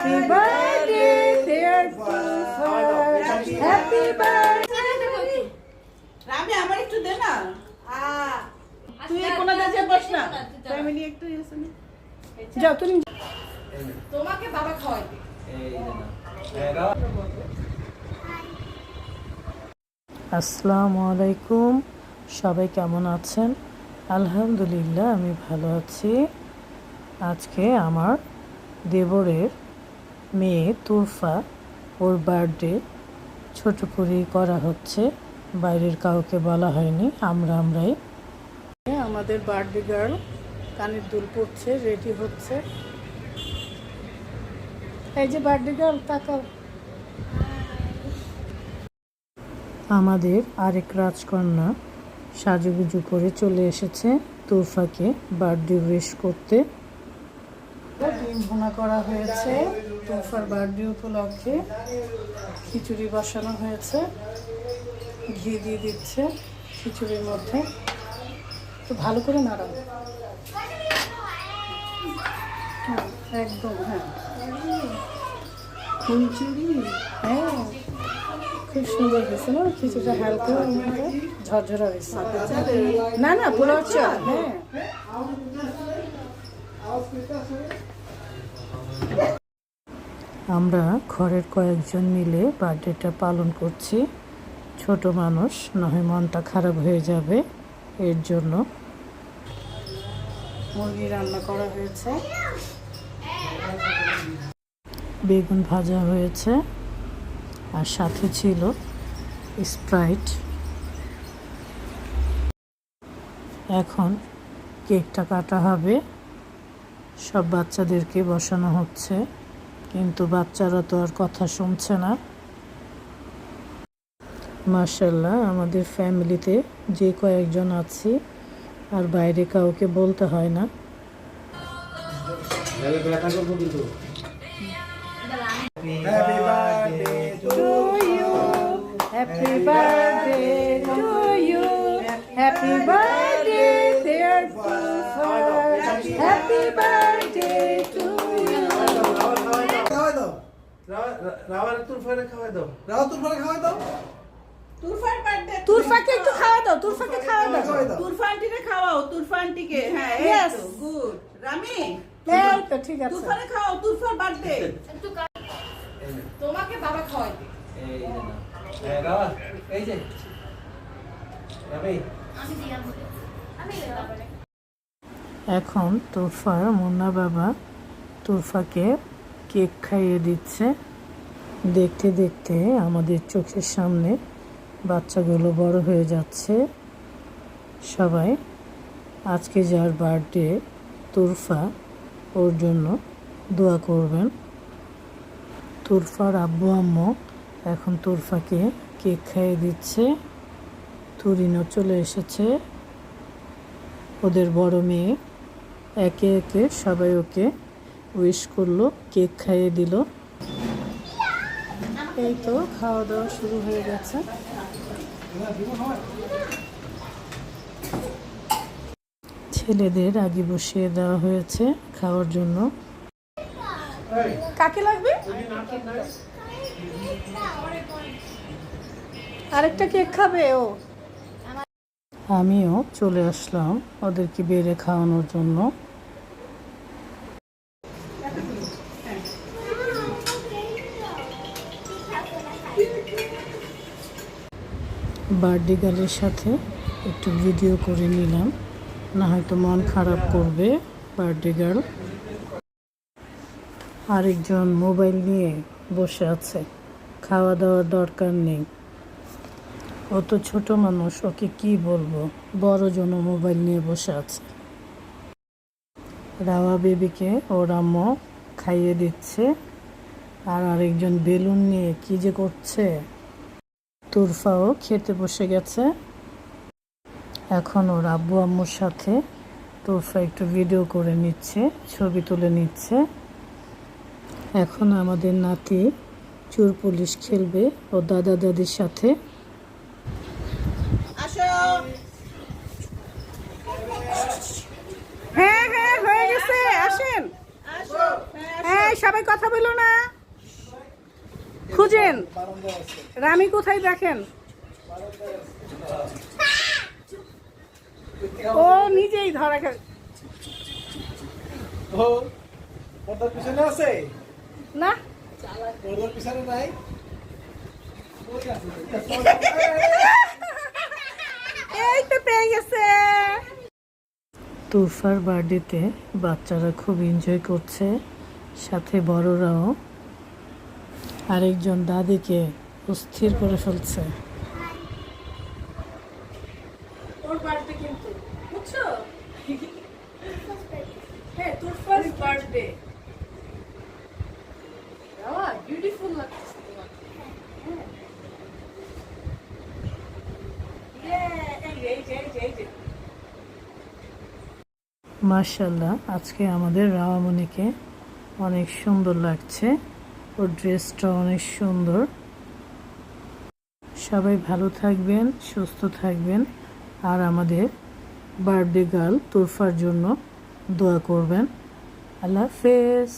Happy birthday, dear. Happy birthday. Rami আমার একটু দে না। তুই কোনা কাছে বস না। ফ্যামিলি একটু এসে নে। যাও তুমি তোমাকে বাবা খাওয়াবে আসসালামু আলাইকুম। সবাই কেমন আছেন? আলহামদুলিল্লাহ আমি ভালো আছি। আজকে আমার দেবরের মেয়ে তুরফা ওর বার্থডে। ছোট করেই করা হচ্ছে। বাইরের কাউকে বলা হয়নি। আমরা আমরাই। আমাদের বার্থডে গার্ল কানের দুল পড়ছে রেডি হচ্ছে। এই যে বার্থডে গার্ল তাকাও। আমাদের আরেক রাজকন্যা সাজুগুজু করে চলে এসেছে তুরফাকে বার্থডে উইশ করতে। ভুনা করা হয়েছে তোফার বার্থডে উপলক্ষে। খিচুড়ি বসানো হয়েছে ঘি দিয়ে দিচ্ছে খিচুড়ির মধ্যে। তো ভালো করে নাড়াও। হ্যাঁ, একদম হ্যাঁ। খিচুড়ি? হ্যাঁ খুব সুন্দর হয়েছে না? খিচুড়িটা হালকা ঝরঝরা হয়েছে। না না পোলাও চাল হ্যাঁ। আমরা ঘরের কয়েকজন মিলে বার্থডেটা পালন করছি। ছোট মানুষ নয় মনটা খারাপ হয়ে যাবে এর জন্য। মুরগি রান্না করা হয়েছে। বেগুন ভাজা হয়েছে। আর সাথে ছিল স্প্রাইট। এখন কেকটা কাটা হবে। সব বাচ্চাদেরকে বসানো হচ্ছে, কিন্তু বাচ্চারা তো আর কথা শুনছে না। মার্শাল্লাহ আমাদের ফ্যামিলিতে যে কয়েকজন আছি, আর বাইরে কাউকে বলতে হয় না। Happy birthday to you. Happy birthday Tufa. Happy birthday to খাওয়াই দাও। রাওয়ার তুরফারে খাওয়াই দাও। রাওয়া তুরফারে খাওয়াই দাও। বার্থডে তুরফাকে একটু খাওয়া দাও তুরফাকে খাওয়া দাও। খাওয়াই তুরফা আন্টিকে খাওয়াও। তুরফা আন্টিকে হ্যাঁ Yes. গুড রামি এই তো ঠিক আছে। তুরফারে খাওয়াও তুরফার বার্থডে তোমাকে বাবা খাওয়াবে এই না এই রাওয়া এই যে। রামি। এখন তোরফার মুন্না বাবা তোরফাকে কেক খাইয়ে দিচ্ছে। দেখতে দেখতে আমাদের চোখের সামনে বাচ্চাগুলো বড় হয়ে যাচ্ছে। সবাই, আজকে যার বার্থডে, তুরফা ওর জন্য দোয়া করবেন। তুরফার আব্বু, আম্মু এখন তুরফাকে কেক খাইয়ে দিচ্ছে। তুরিনও চলে এসেছে। ওদের বড় মেয়ে একে একে সবাই ওকে উইশ করল কেক খাইয়ে দিল। এই তো খাওয়া দাওয়া শুরু হয়ে গেছে। ছেলেদের আগে বসিয়ে দেওয়া হয়েছে খাওয়ার জন্য। কাকে লাগবে? আরেকটা কেক খাবে ও। আমিও চলে আসলাম ওদেরকে বেড়ে খাওয়ানোর জন্য। বার্থডে গার্লের সাথে একটু ভিডিও করে নিলাম, না হয়তো মন খারাপ করবে বার্থডে গার্ল। আরেকজন মোবাইল নিয়ে বসে আছে, খাওয়া দাওয়ার দরকার নেই। ও তো ছোট মানুষ, ওকে কি বলব? বড় জন মোবাইল নিয়ে বসে আছে। রাওয়া বেবিকে ওর আম্মু খাইয়ে দিচ্ছে, আর আরেকজন বেলুন নিয়ে কি যে করছে? তুরফাও খেতে বসে গেছে। এখন ওর আব্বু আম্মুর সাথে তুরফা একটু ভিডিও করে নিচ্ছে, ছবি তুলে নিচ্ছে। এখন আমাদের নাতি চোর পুলিশ খেলবে, ও দাদা দাদির সাথে আসো হ্যাঁ হ্যাঁ হয়ে গেছে আসেন আসো হ্যাঁ এই সবাই কথা বলো না। খুঁজেন। রামি কোথায় দেখেন? ও নিজেই ধরা খে- ও পর্দার পিছনে আছে? না। পিছনে নাই? এই তো পেয়ে গেছে। তুরফার বার্থডেতে বাচ্চারা খুব এনজয় করছে। সাথে বড়রাও আরেকজন দাদিকে অস্থির করে ফেলছে। হ্যাঁ বিউটিফুল লাগছে। মার্শাল্লাহ আজকে আমাদের রাওয়ামণিকে অনেক সুন্দর লাগছে। ওর ড্রেসটা অনেক সুন্দর। সবাই ভালো থাকবেন, সুস্থ থাকবেন। আর আমাদের বার্থডে গার্ল তোরফার জন্য দোয়া করবেন। আল্লাহ হাফেজ।